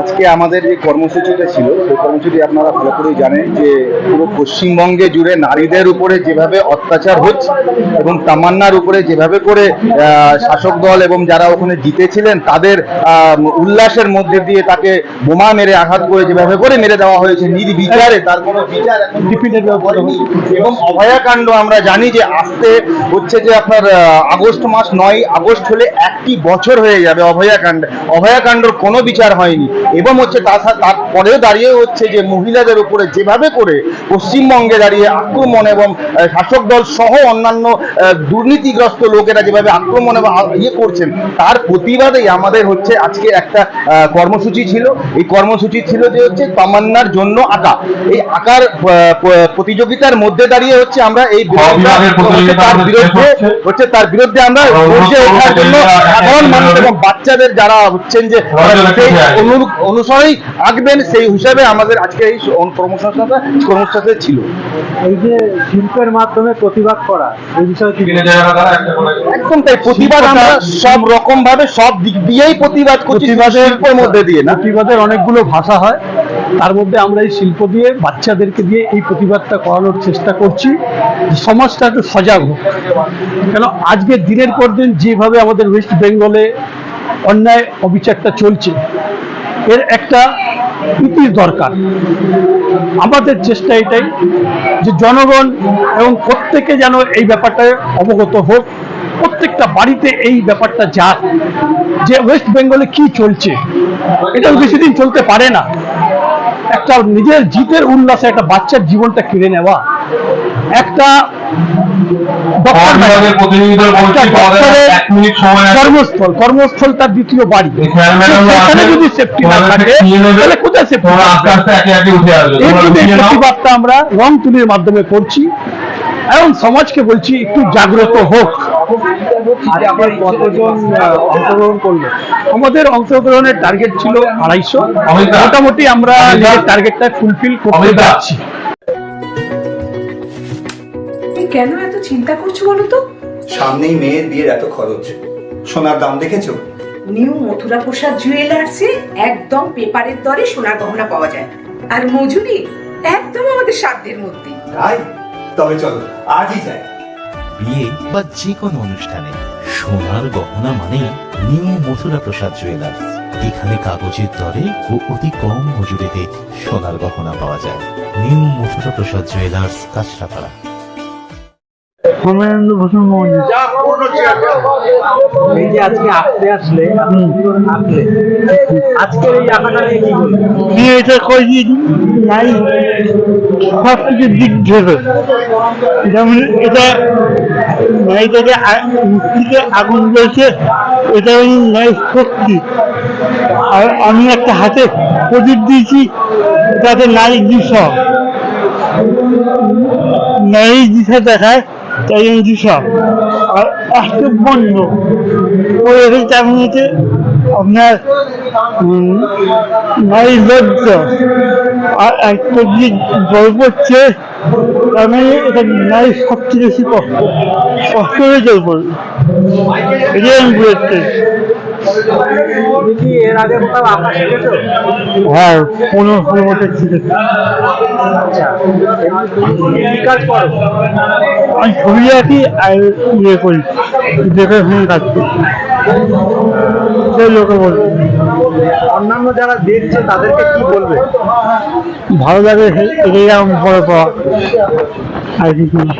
আজকে আমাদের যে কর্মসূচিটা ছিল সেই কর্মসূচি আপনারা ভালো করেই জানেন যে পুরো পশ্চিমবঙ্গে জুড়ে নারীদের উপরে যেভাবে অত্যাচার হচ্ছে এবং তামান্নার উপরে যেভাবে করে শাসক দল এবং যারা ওখানে জিতেছিলেন তাদের উল্লাসের মধ্যে দিয়ে তাকে বোমা মেরে আঘাত করে যেভাবে করে মেরে দেওয়া হয়েছে নির্বিচারে তার কোনো বিচার এবং অভয়াকাণ্ড আমরা জানি যে আসতে হচ্ছে যে আপনার আগস্ট মাস নয় আগস্ট হলে একটি বছর হয়ে যাবে অভয়াকাণ্ড। অভয়াকাণ্ডর কোনো বিচার হয়নি। এবং হচ্ছে তার তারপরেও দাঁড়িয়ে হচ্ছে যে মহিলাদের উপরে যেভাবে করে পশ্চিমবঙ্গে দাঁড়িয়ে আক্রমণ এবং শাসক দল সহ অন্যান্য দুর্নীতিগ্রস্ত লোকেরা যেভাবে আক্রমণ এবং ইয়ে করছেন তার প্রতিবাদেই আমাদের হচ্ছে আজকে একটা কর্মসূচি ছিল। এই কর্মসূচি ছিল যে হচ্ছে তামান্নার জন্য আঁকা এই আঁকার প্রতিযোগিতার মধ্যে দাঁড়িয়ে হচ্ছে আমরা এই তার বিরুদ্ধে হচ্ছে। তার বিরুদ্ধে আমরা গর্জে ওঠার জন্য সাধারণ মানুষ এবং বাচ্চাদের যারা হচ্ছেন যে অনুসরণেই আঁকবেন সেই হিসাবে আমাদের আজকে এই কর্মসংস্থাটা কর্মসংস্থা ছিল। এই যে শিল্পের মাধ্যমে প্রতিবাদ করা এই বিষয়ে একদম তাই প্রতিবাদ আমরা সব রকম ভাবে সব দিক দিয়েই প্রতিবাদ করছি শিল্পের মধ্যে দিয়ে না। প্রতিবাদের অনেকগুলো ভাষা হয়। তার মধ্যে আমরা এই শিল্প দিয়ে বাচ্চাদেরকে দিয়ে এই প্রতিবাদটা করানোর চেষ্টা করছি। সমাজটা একটু সজাগ হোক। কেন আজকে দিনের পর দিন যেভাবে আমাদের ওয়েস্ট বেঙ্গলে অন্যায় অবিচারটা চলছে এর একটা ইতির দরকার। আমাদের চেষ্টা এটাই যে জনগণ এবং প্রত্যেকে যেন এই ব্যাপারটায় অবগত হোক, প্রত্যেকটা বাড়িতে এই ব্যাপারটা যাক, যে ওয়েস্ট বেঙ্গলে কি চলছে। এটা বেশি দিন চলতে পারে না। একটা নিজের জিতের উল্লাসে একটা বাচ্চার জীবনটা কেড়ে নেওয়া। একটা কর্মস্থল কর্মস্থল তার দ্বিতীয় বাড়ি। সেখানে যদি সেফটি না থাকে তাহলে কোথায় সেফটি আমরা রং তুলির মাধ্যমে করছি এবং সমাজকে বলছি একটু জাগ্রত হোক। অংশগ্রহণ করল? আমাদের অংশগ্রহণের টার্গেট ছিল আড়াইশো। মোটামুটি আমরা টার্গেটটা ফুলফিল করতে পারছি। কেন এত চিন্তা করছ বলো তো? সামনেই মেয়ের বিয়ের এত খরচ। সোনার দাম দেখেছ? নিউ মথুরা প্রসাদ জুয়েলার্সে একদম পেপারের দরে সোনার গহনা পাওয়া যায়। আর মজুরি একদম আমাদের সাধ্যের মধ্যে। তাই? তবে চলো আজই যাই। বিয়ে বা যে কোনো অনুষ্ঠানে সোনার গহনা মানে নিউ মথুরা প্রসাদ জুয়েলার্স। এখানে কাগজের দরে ও অতি কম মজুরিতে সোনার গহনা পাওয়া যায়। New Mathura Prasad jewellers Kanchrapara. Soumendra Bhushan মন্দির এই যে আজকে আঁকতে আসলে আঁকলে আজকের এই আঁকাটা নিয়ে কি বলবেন এটা করি নাই। সব কিছু দিক ধরে যেমন এটা মুক্তিতে আগুন রয়েছে এটা হল নারীর শক্তি আর আমি একটা হাতে প্রদীপ দিয়েছি তাতে নারী দিশা। নারী দিশা দেখায় তাই জন্য দিশা। আর একটা বন্ধ। ওই হচ্ছে আপনার নারী লজ্জা। আর একটা যে জল পড়ছে মানে এটা নারী সবচেয়ে বেশি কষ্ট কষ্ট হয়ে জল এটাই আমি বুঝতে কি হ্যাঁ পনেরো ষোলো বছর শিখেছি এমনি তুমি কি কাজ করো আমি ছবি আঁকি আর ইয়ে করি দেখে শুনে কাজ করছি সেই লোকে বলবে অন্যান্য যারা দেখছে তাদেরকে কি বলবে? ভালো লাগে এটাই আমার বড় পাওয়া। আর কিছু না